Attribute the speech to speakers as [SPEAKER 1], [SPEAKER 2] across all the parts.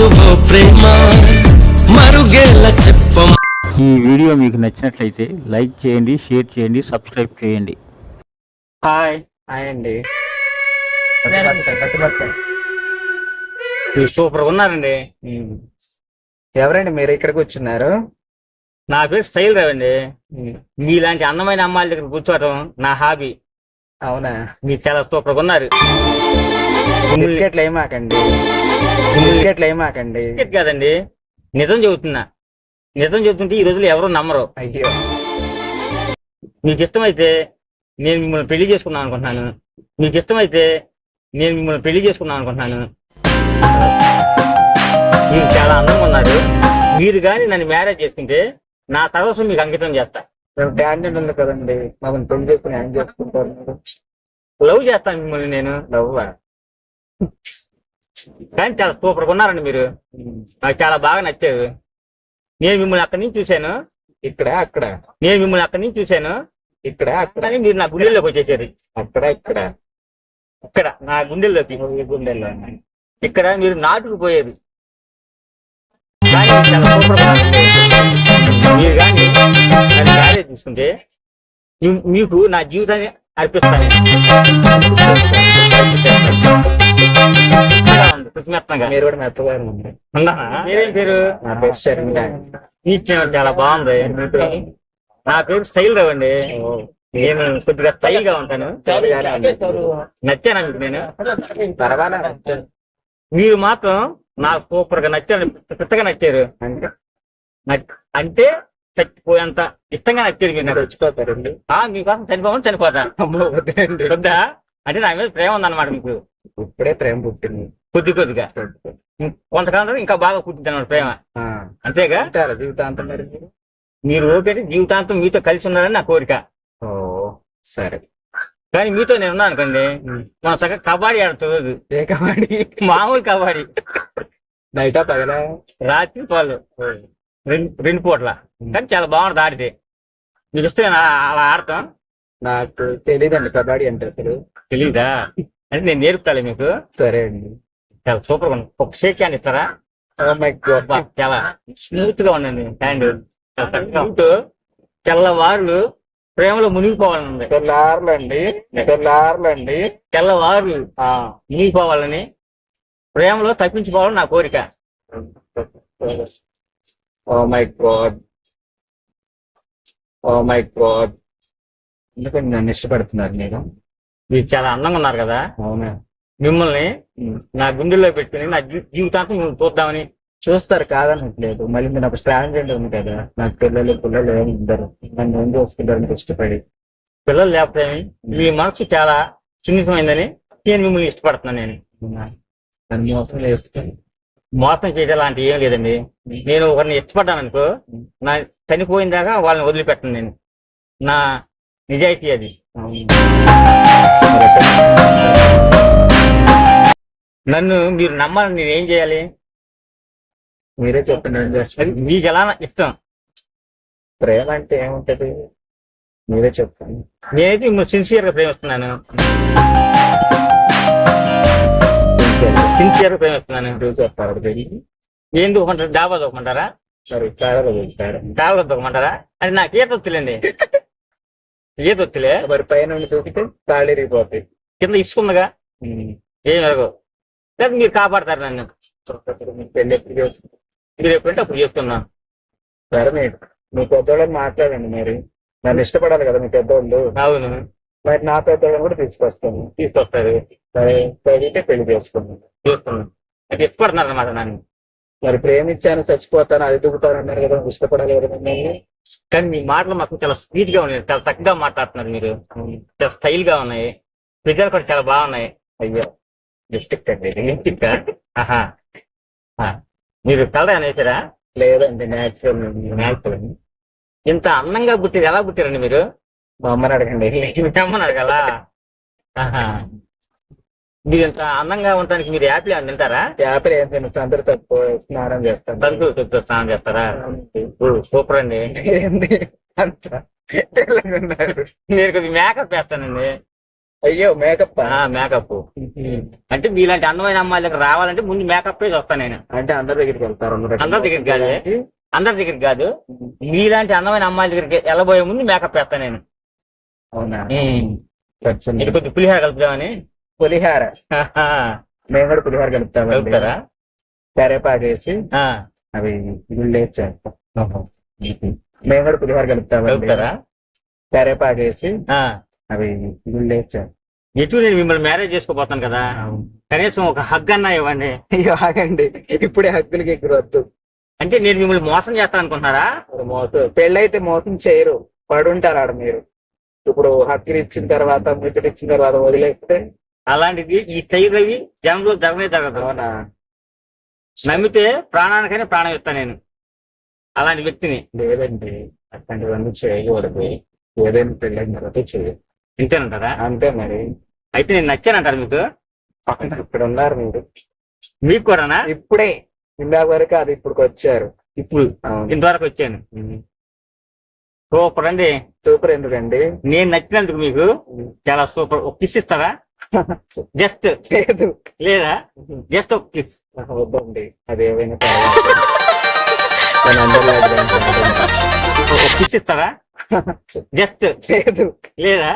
[SPEAKER 1] తెలుసు ఓ ప్రేమ మరుగేలా చెప్పం
[SPEAKER 2] ఈ వీడియో మీకు నచ్చినట్లయితే లైక్ చేయండి షేర్ చేయండి సబ్స్క్రైబ్ చేయండి.
[SPEAKER 3] హాయ్
[SPEAKER 4] హాయ్ అండి.
[SPEAKER 3] మీరు సూపర్ ఉన్నారండి.
[SPEAKER 4] ఎవరండి మీరు ఇక్కడ కూర్చున్నారు
[SPEAKER 3] నా పేరు స్టైల్ రావు అండి. మీలాంటి అందమైన అమ్మాయిల దగ్గర కూర్చోవడం నా హాబీ.
[SPEAKER 4] అవునా?
[SPEAKER 3] మీరు చాలా సూపర్ ఉన్నారు.
[SPEAKER 4] ఏమాకండి బిస్కెట్లు ఏమాకండి
[SPEAKER 3] క్రికెట్ కాదండి. నిజం చెబుతున్నా. నిజం చెబుతుంటే ఈ రోజులు ఎవరు నమ్మరు.
[SPEAKER 4] అయ్యో.
[SPEAKER 3] మీకు ఇష్టమైతే నేను మిమ్మల్ని పెళ్ళి చేసుకుందాం అనుకుంటున్నాను. మీకు ఇష్టమైతే నేను మిమ్మల్ని పెళ్ళి చేసుకుందాం అనుకుంటున్నాను. మీరు చాలా అందంగా ఉన్నారు. మీరు కానీ నన్ను మ్యారేజ్ చేసుకుంటే నా సర్వస్వం మీకు అంకితం చేస్తా.
[SPEAKER 4] మేము టాలెంట్ ఉంది కదండి. మమ్మల్ని పెళ్ళి చేసుకుని ఏం చేసుకుంటారు మీరు?
[SPEAKER 3] లవ్ చేస్తాను మిమ్మల్ని నేను.
[SPEAKER 4] నవ్వా
[SPEAKER 3] కానీ చాలా సూపర్ ఉన్నారండి మీరు. నాకు చాలా బాగా నచ్చారు. నేను మిమ్మల్ని అక్కడి నుంచి చూశాను.
[SPEAKER 4] ఇక్కడ అక్కడ.
[SPEAKER 3] నేను మిమ్మల్ని అక్కడి నుంచి చూశాను.
[SPEAKER 4] ఇక్కడ అక్కడ.
[SPEAKER 3] మీరు నా గుండెల్లోకి వచ్చేసారు.
[SPEAKER 4] అక్కడ ఇక్కడ.
[SPEAKER 3] ఇక్కడ నా గుండెల్లోకి.
[SPEAKER 4] గుండెల్లో
[SPEAKER 3] ఇక్కడ మీరు నాటుకు పోయేది. కానీ మీరు కానీ మ్యారేజ్ తీసుకుంటే మీ- మీకు నా జీవితాన్ని అర్పిస్తాను.
[SPEAKER 4] మీరు కూడా మెత్తగారు ఉంది
[SPEAKER 3] ఉన్నానా? మీరేం పేరు?
[SPEAKER 4] నా పేరు షర్మిల
[SPEAKER 3] నీకేమో చాలా బాగుంది. నా పేరు స్టైల్ రావు అండి. నేను కొద్దిగా స్టైల్గా ఉంటాను నచ్చానా మీకు నేను?
[SPEAKER 4] పర్వాలేదు.
[SPEAKER 3] మీరు మాత్రం నాకు సూపర్గా నచ్చారు. పిచ్చగా నచ్చారు.
[SPEAKER 4] అంటే?
[SPEAKER 3] చచ్చిపోయేంత ఇష్టంగా నచ్చారు మీరు నాకు.
[SPEAKER 4] చచ్చిపోతారండి
[SPEAKER 3] మీకోసం చనిపోమని చనిపోతా
[SPEAKER 4] అమ్మో వద్దండి
[SPEAKER 3] వద్దా? అంటే నా మీద ప్రేమ ఉందన్నమాట మీకు.
[SPEAKER 4] ఇప్పుడే ప్రేమ పుట్టింది.
[SPEAKER 3] కొద్ది కొద్దిగా. కొంతకాలం ఇంకా బాగా పుట్టింది అన్నమాట ప్రేమ. అంతేగా?
[SPEAKER 4] జీవితాంతం మరి మీరు?
[SPEAKER 3] ఓకే జీవితాంతం మీతో కలిసి ఉన్నారని నా కోరిక.
[SPEAKER 4] ఓ సరే.
[SPEAKER 3] కానీ మీతో నేను ఉన్నాను అనుకోండి మనం చక్కగా కబడ్డీ ఆడుతుంది
[SPEAKER 4] ఏ కబడ్డీ?
[SPEAKER 3] మామూలు కబడ్డీ.
[SPEAKER 4] నైటా పగలా?
[SPEAKER 3] రాత్రి పాలు రెండు రెండు పూట్ల. కానీ చాలా బాగుంటుంది ఆడితే. మీకు ఇష్టమైన? అలా ఆడతాం
[SPEAKER 4] నాకు తెలియదండి కబడ్డీ అంటే అసలు.
[SPEAKER 3] తెలియదా అంటే నేను నేర్పుతాలే మీకు.
[SPEAKER 4] సరే అండి.
[SPEAKER 3] చాలా సూపర్గా ఉంది. ఒక షేక్ హ్యాండ్ ఇస్తారా?
[SPEAKER 4] Oh
[SPEAKER 3] చాలా స్మూత్గా ఉండండి హ్యాండ్ స్మూత్ తెల్లవారులు ప్రేమలో మునిగిపోవాలని ఉంది.
[SPEAKER 4] తెల్లార్లు అండి తెల్లార్లు అండి
[SPEAKER 3] తెల్లవారులు మునిగిపోవాలని ప్రేమలో తప్పించుకోవాలని నా కోరిక.
[SPEAKER 4] Oh my god oh my god ఎందుకండి నన్ను ఇష్టపడుతున్నారు మీరు?
[SPEAKER 3] మీరు చాలా అందంగా ఉన్నారు కదా.
[SPEAKER 4] అవునా.
[SPEAKER 3] మిమ్మల్ని నా గుండెల్లో పెట్టుకుని నా జీవితాంతం మిమ్మల్ని చూద్దామని.
[SPEAKER 4] చూస్తారు కాదనట్లేదు. మళ్ళీ మీరు నాకు స్ట్రాంగ్ ఉంది కదా. నాకు పిల్లలు పిల్లలు ఏమి ఉండరు. నన్ను ఏం చేసుకుంటారని ఇష్టపడి
[SPEAKER 3] పిల్లలు లేకపోతే మీ మనసు చాలా సున్నితమైందని నేను మిమ్మల్ని ఇష్టపడుతున్నాను నేను.
[SPEAKER 4] నన్ను మోసం చేస్తాను
[SPEAKER 3] మోసం చేయడం లాంటి ఏం లేదండి. నేను ఒకరిని ఇష్టపడ్డాను అనుకో నా చనిపోయిన దాకా వాళ్ళని వదిలిపెట్టను నేను. నా నిజాయితీ అది. నన్ను మీరు నమ్మాలని నేను ఏం చేయాలి?
[SPEAKER 4] మీరే చెప్పండి ఏం
[SPEAKER 3] అది మీకు ఎలా ఇష్టం?
[SPEAKER 4] ప్రేమ అంటే ఏముంటది? మీరే చెప్పండి.
[SPEAKER 3] నేనైతే మిమ్మల్ని సిన్సియర్గా ప్రేమిస్తున్నాను. సిన్సియర్గా ప్రేమిస్తున్నాను
[SPEAKER 4] అది.
[SPEAKER 3] ఏం దూకుంటారు డాబా
[SPEAKER 4] కాడలు వెళ్తారు
[SPEAKER 3] డాబా దూకమంటారా అంటే నాకు ఈత వచ్చులేండి ఈత వచ్చులే
[SPEAKER 4] మరి పైన చూపితే కాళ్ళు ఇరిగిపోతాయి
[SPEAKER 3] కింద ఇసుకుందగా? ఏం ఎరగవు లేదు మీరు కాపాడతారు నన్ను.
[SPEAKER 4] పెళ్ళి ఎప్పుడు?
[SPEAKER 3] మీరు ఎప్పుడంటే అప్పుడు చెప్తున్నాను
[SPEAKER 4] సరే మీరు. మీ పెద్దోళ్ళని మాట్లాడండి మరి. నన్ను ఇష్టపడాలి కదా మీ పెద్దోళ్ళు.
[SPEAKER 3] అవును.
[SPEAKER 4] మరి నా పెద్దోళ్ళని కూడా తీసుకొస్తాను.
[SPEAKER 3] తీసుకొస్తారు.
[SPEAKER 4] సరే పెరిగితే పెళ్ళి చేసుకున్నాను
[SPEAKER 3] చూస్తున్నాను. నాకు ఇష్టపడుతున్నారు అన్నమాట నన్ను.
[SPEAKER 4] మరి ప్రేమించాను చచ్చిపోతాను అది దుగుతాను అన్నారు కదా ఇష్టపడాలి కదా మిమ్మల్ని
[SPEAKER 3] కానీ మీ మాటలు మాకు చాలా స్వీట్గా ఉన్నాయి. చాలా చక్కగా మాట్లాడుతున్నారు మీరు. చాలా స్టైల్గా ఉన్నాయి. ఫిగర్ కూడా చాలా బాగున్నాయి.
[SPEAKER 4] అయ్యో! డిస్ట్రిక్ట్ అండి. ఇది.
[SPEAKER 3] లిప్స్టిక్ ఆహా! మీరు కలరా అనేసారా?
[SPEAKER 4] లేదండి. న్యాచురల్
[SPEAKER 3] ఇంత అందంగా పుట్టారు. ఎలా పుట్టారండి మీరు?
[SPEAKER 4] మా అమ్మని అడగండి
[SPEAKER 3] రమ్మన్నారు కదా ఆహా. మీరు ఇంత అందంగా ఉండడానికి మీరు యాపిల్ అని తింటారా?
[SPEAKER 4] యాపిల్ ఏం తినచ్చు అందరూ తక్కువ స్నానం చేస్తాను.
[SPEAKER 3] తంతు చుట్టూ స్నానం చేస్తారా? సూపర్ అండి. నేను కొద్దిగా మేకప్ వేస్తానండి.
[SPEAKER 4] అయ్యో మేకప్
[SPEAKER 3] మేకప్. అంటే మీలాంటి అందమైన అమ్మాయిల దగ్గర రావాలంటే ముందు మేకప్ వస్తాను నేను.
[SPEAKER 4] అంటే అందరి దగ్గరికి వెళ్తారు అందరు
[SPEAKER 3] దగ్గరికి కాదు. అందరి దగ్గరికి కాదు. మీలాంటి అందమైన అమ్మాయిల దగ్గరికి వెళ్ళబోయే ముందు మేకప్ వేస్తాను నేను.
[SPEAKER 4] అవునా?
[SPEAKER 3] కొద్ది పులిహార కలుపుదామని.
[SPEAKER 4] పులిహార. మేము కూడా పులిహార కలుపుతామండి.
[SPEAKER 3] కలుపుతారా?
[SPEAKER 4] కరేపాకు వేసి
[SPEAKER 3] ఆ,
[SPEAKER 4] అవి చేస్తాం. మేము కూడా పులిహార కలుపుతామండి.
[SPEAKER 3] కలుపుతారా?
[SPEAKER 4] కరేపాకు వేసి
[SPEAKER 3] ఆ,
[SPEAKER 4] అవి చేస్తాం.
[SPEAKER 3] ఎటు నేను మిమ్మల్ని మ్యారేజ్ చేసుకోబోతాను కదా. కనీసం ఒక హగ్ అన్నా ఇవ్వండి.
[SPEAKER 4] ఆగండి. ఇప్పుడే హక్కులకి వద్దు.
[SPEAKER 3] అంటే నేను మిమ్మల్ని మోసం చేస్తాను అనుకుంటున్నారా
[SPEAKER 4] మోసం. పెళ్ళైతే మోసం చేయరు. పడుంటారు ఆడ మీరు. ఇప్పుడు హక్కులు ఇచ్చిన తర్వాత ముచ్చట ఇచ్చిన తర్వాత వదిలేస్తే
[SPEAKER 3] అలాంటిది ఈ రవి జనంలో జరగనే జరగదు
[SPEAKER 4] అవునా?
[SPEAKER 3] నమ్మితే ప్రాణానికైనా ప్రాణం ఇస్తాను నేను. అలాంటి వ్యక్తిని.
[SPEAKER 4] లేదండి. అట్లాంటివన్నీ చేయకూడదు. ఏదైనా పెళ్ళైన తర్వాత చేయ
[SPEAKER 3] ఇంతేనంటారా?
[SPEAKER 4] అంతే మరి.
[SPEAKER 3] అయితే నేను నచ్చానంటారు మీకు?
[SPEAKER 4] పక్కన ఇక్కడ ఉన్నారు మీరు.
[SPEAKER 3] మీకు కూడానా?
[SPEAKER 4] ఇప్పుడే. ఇందాక వరకు అది ఇప్పుడు వచ్చారు.
[SPEAKER 3] ఇప్పుడు ఇంతవరకు వచ్చాను. సూపర్ అండి.
[SPEAKER 4] సూపర్ ఎందుకండి?
[SPEAKER 3] నేను నచ్చినందుకు మీకు చాలా సూపర్. ఒక కిస్ ఇస్తారా? జస్ట్
[SPEAKER 4] లేదు
[SPEAKER 3] లేదా? జస్ట్ ఒక
[SPEAKER 4] క్లిప్. వద్దండి అది ఏమైనా పర్వాలేదు.
[SPEAKER 3] కిస్ ఇస్తారా? జస్ట్
[SPEAKER 4] లేదు
[SPEAKER 3] లేదా?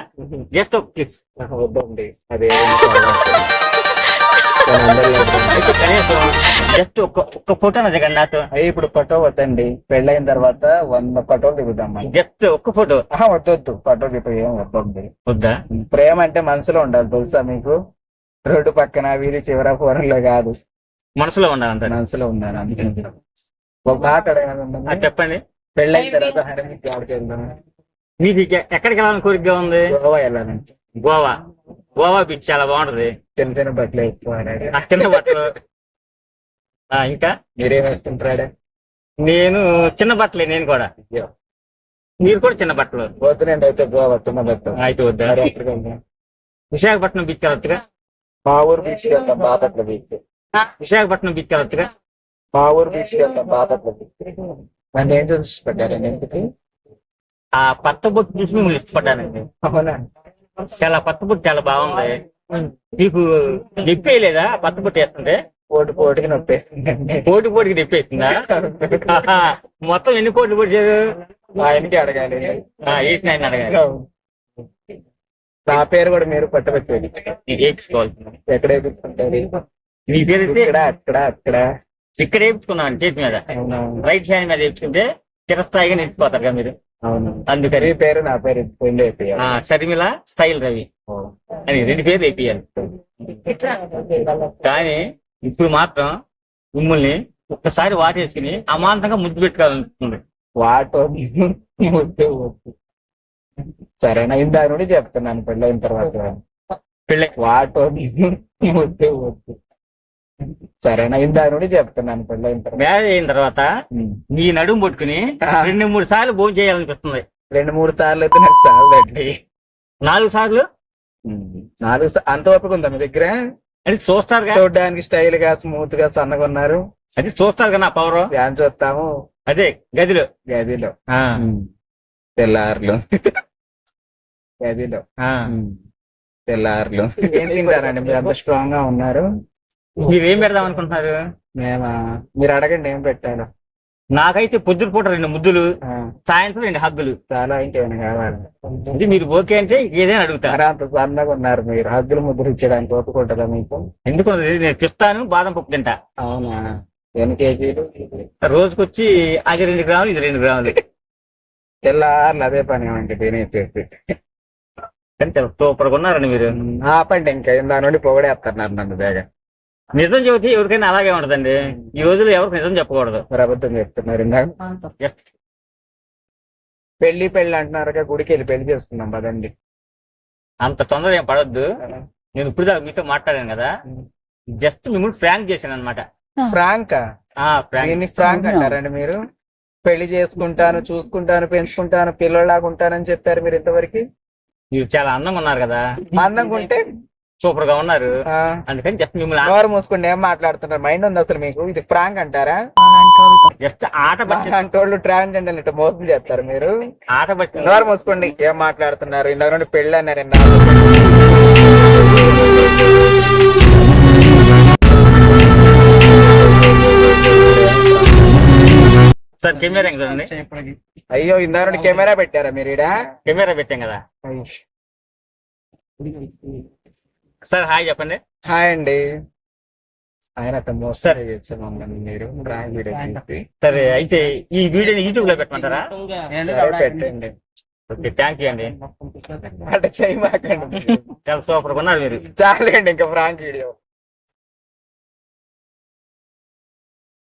[SPEAKER 3] జస్ట్ ఒక కిస్
[SPEAKER 4] వద్దండి అది ఏమైనా
[SPEAKER 3] జస్ట్ ఒక్క ఒక్క ఫోటో నా దగ్గర నాతో.
[SPEAKER 4] అయ్యి ఇప్పుడు ఫోటో వద్దండి. పెళ్ళైన తర్వాత వంద ఫోటోలు దిగుదాం.
[SPEAKER 3] జస్ట్ ఒక్క ఫోటో
[SPEAKER 4] ఆహా, వద్దొద్దు ఫోటో ఏం వద్దండి.
[SPEAKER 3] వద్దా?
[SPEAKER 4] ప్రేమ అంటే మనసులో ఉండాలి తెలుసా మీకు? రోడ్డు పక్కన వీధి చివర ఫోన్లో కాదు.
[SPEAKER 3] మనసులో ఉండాలంటారు
[SPEAKER 4] మనసులో ఉండాలి ఒక మాట
[SPEAKER 3] చెప్పండి.
[SPEAKER 4] పెళ్ళైన తర్వాత
[SPEAKER 3] మీకు ఎక్కడికి వెళ్ళాలని కోరికగా ఉంది?
[SPEAKER 4] గోవా వెళ్ళాలండి.
[SPEAKER 3] గోవా. గోవా బీచ్ చాలా బాగుంటది.
[SPEAKER 4] చిన్న చిన్న బట్టలు వేసుకోవాలి
[SPEAKER 3] బట్టలు. ఇంకా?
[SPEAKER 4] మీరేం వేసుకుంటారా
[SPEAKER 3] నేను చిన్న బట్టలే నేను కూడా. మీరు కూడా చిన్న బట్టలు.
[SPEAKER 4] పోతున్నాండి అయితే గోవా చిన్న బట్టలు.
[SPEAKER 3] అయితే వద్దా? విశాఖపట్నం బీచ్ వెళ్ళొచ్చుగా
[SPEAKER 4] మా ఊరు బీచ్ వెళ్తాం బాపట్ల బీచ్
[SPEAKER 3] విశాఖపట్నం బీచ్ వెళ్ళొచ్చుగా
[SPEAKER 4] మా ఊరు బీచ్ వెళ్తాం బాపట్ల బీచ్ నన్ను ఏం చూసి పెట్టారండి? ఎందుకు
[SPEAKER 3] ఆ పత్త బొట్టు చూసి మిమ్మల్ని ఇష్టపడ్డానండి
[SPEAKER 4] అవునా?
[SPEAKER 3] చాలా పత్త బొట్టు చాలా బాగుంది. మీకు నొప్పేయలేదా? ఆ పత్త బొట్టు వేస్తుంటే?
[SPEAKER 4] పోటీ పోటీకి నొప్పేస్తుందండి.
[SPEAKER 3] పోటీ పోటీకి నొప్పేస్తుందా? ఆహా. మొత్తం ఎన్ని కోట్లు
[SPEAKER 4] మా ఆయనకి అడగాలి.
[SPEAKER 3] ఎయిట్ నైన్ అడగాలి.
[SPEAKER 4] నా పేరు కూడా మీరు పట్టబెట్టేది
[SPEAKER 3] నీకు వేయించుకోవాలి
[SPEAKER 4] ఎక్కడ వేపించుకుంటారు
[SPEAKER 3] నీ పేరు
[SPEAKER 4] అక్కడ అక్కడ.
[SPEAKER 3] ఇక్కడ వేయించుకున్నాను చేతి మీద. రైట్ హ్యాండ్ మీద వేయించుకుంటే చిరస్థాయిగా నిలిచిపోతారు కదా మీరు?
[SPEAKER 4] అవును.
[SPEAKER 3] అందుకని.
[SPEAKER 4] పేరు నా పేరు
[SPEAKER 3] షర్మిల స్టైల్ రవి. అని రెండు పేర్లు వేపియాలి కానీ ఇప్పుడు మాత్రం మిమ్మల్ని ఒక్కసారి వాటేసుకుని అమాంతంగా ముద్దు పెట్టుకోవాలనుకుంటుంది.
[SPEAKER 4] వాటో ముద్దు. సరేనా ఇందా నుండి చెప్తున్నాను పెళ్ళి అయిన తర్వాత.
[SPEAKER 3] పెళ్ళి
[SPEAKER 4] వాటో ముద్దు వద్దు. సరేనా నుండి చెప్తున్నాను తర్వాత
[SPEAKER 3] మ్యారేజ్ అయిన తర్వాత
[SPEAKER 4] ఉమ్.
[SPEAKER 3] నీ నడుము పట్టుకుని. రెండు మూడు సార్లు భోజనం చేయాలనిపిస్తుంది.
[SPEAKER 4] రెండు మూడు సార్లు అయితే నాకు చాలండి
[SPEAKER 3] నాలుగు సార్లు?
[SPEAKER 4] నాలుగు అంత ఓపిక ఉందా మీ దగ్గర?
[SPEAKER 3] అది చూస్తారుగా.
[SPEAKER 4] చూడడానికి స్టైల్గా స్మూత్గా సన్నగా ఉన్నారు.
[SPEAKER 3] అది చూస్తారు నా పవర్.
[SPEAKER 4] ధ్యాన్ చూస్తాము.
[SPEAKER 3] అదే గదిలో.
[SPEAKER 4] గదిలో. తెల్లారులు. గదిలో. తెల్లారులు. ఏం తింటారండి? మీరు అంత స్ట్రాంగ్గా ఉన్నారు.
[SPEAKER 3] మీరు ఏం పెడదాం అనుకుంటున్నారు?
[SPEAKER 4] మేమా మీరు అడగండి ఏం పెట్టాను.
[SPEAKER 3] నాకైతే పొద్దున పూట రెండు ముద్దులు సాయంత్రం రెండు హగ్గులు.
[SPEAKER 4] చాలా ఇంకేమైనా కావాలి
[SPEAKER 3] ఇది మీరు ఓకే అంటే ఏదైనా అడుగుతా.
[SPEAKER 4] మరి అంత సన్నగా ఉన్నారు మీరు. హద్దులు ముద్దులు ఇచ్చడానికి ఒప్పుకుంటారా మీకు?
[SPEAKER 3] ఎందుకు? నేను పిస్తాను బాదం పప్పు తింటా.
[SPEAKER 4] అవునా? ఎన్ని కేజీలు?
[SPEAKER 3] రోజుకొచ్చి అది రెండు గ్రాములు ఇది రెండు గ్రాములు.
[SPEAKER 4] తెల్లారులు అదే పని ఏమండి తినేసేసి
[SPEAKER 3] కానీ చాలా సూపర్గా ఉన్నారండి మీరు.
[SPEAKER 4] ఆపండి ఇంకా ఇందా నుండి పొగడేస్తున్నారు నన్ను బేగ.
[SPEAKER 3] నిజం చెబితే ఎవరికైనా అలాగే ఉంటదండి. ఈ రోజుల్లో ఎవరికి నిజం చెప్పకూడదు.
[SPEAKER 4] మరి అబద్ధం చెప్తున్నారు ఇందాక. పెళ్ళి పెళ్ళి అంటున్నారుగా గుడికి వెళ్ళి పెళ్ళి చేసుకుందాం పదండి.
[SPEAKER 3] అంత తొందర ఏం పడొద్దు. నేను ఇప్పుడు దాకా మీతో మాట్లాడాను కదా. జస్ట్ మిమ్మల్ని ఫ్రాంక్ చేశాను అనమాట
[SPEAKER 4] ఫ్రాంక్?
[SPEAKER 3] ఫ్రాంక్.
[SPEAKER 4] దీన్ని ఫ్రాంక్ అంటారండి మీరు. పెళ్ళి చేసుకుంటాను చూసుకుంటాను పెంచుకుంటాను పిల్లలాగా ఉంటానని చెప్పారు మీరు ఇంతవరకు?
[SPEAKER 3] మీరు చాలా అందంగా ఉన్నారు కదా.
[SPEAKER 4] అందంగా ఉంటే
[SPEAKER 3] సూపర్గా ఉన్నారు అందుకని జస్ట్ మిమ్మల్ని
[SPEAKER 4] నోరు మూసుకుంటే ఏం మాట్లాడుతున్నారు? మైండ్ ఉంది అసలు మీకు. ఇది ఫ్రాంక్ అంటారా?
[SPEAKER 3] జస్ట్ ఆట పట్టి
[SPEAKER 4] అంటే వాళ్ళు ట్రాన్స్జెండర్ ఇట్లా మోసం చేస్తారు మీరు.
[SPEAKER 3] ఆట పట్టి
[SPEAKER 4] నోరు మూసుకోండి. ఏం మాట్లాడుతున్నారు? ఇందాక నుండి పెళ్ళి అన్నారు ఇందాక.
[SPEAKER 3] సార్ కెమెరా ఇంకా చూడండి
[SPEAKER 4] అయ్యో ఇందాక నుండి కెమెరా పెట్టారా మీరు ఈడ?
[SPEAKER 3] కెమెరా పెట్టాం కదా. సార్ హాయ్ చెప్పండి.
[SPEAKER 4] హాయ్ అండి. ఆయన మమ్మల్ని మీరు. వీడియో తీసి.
[SPEAKER 3] సరే అయితే ఈ వీడియోని యూట్యూబ్లో పెట్టమంటారా?
[SPEAKER 4] పెట్టండి.
[SPEAKER 3] ఓకే థ్యాంక్ యూ అండి.
[SPEAKER 4] అంటే చేయమాకండి.
[SPEAKER 3] చాలా సూపర్ ఉన్నారు మీరు.
[SPEAKER 4] చాలండి ఇంకా ప్రాంక్ వీడియో.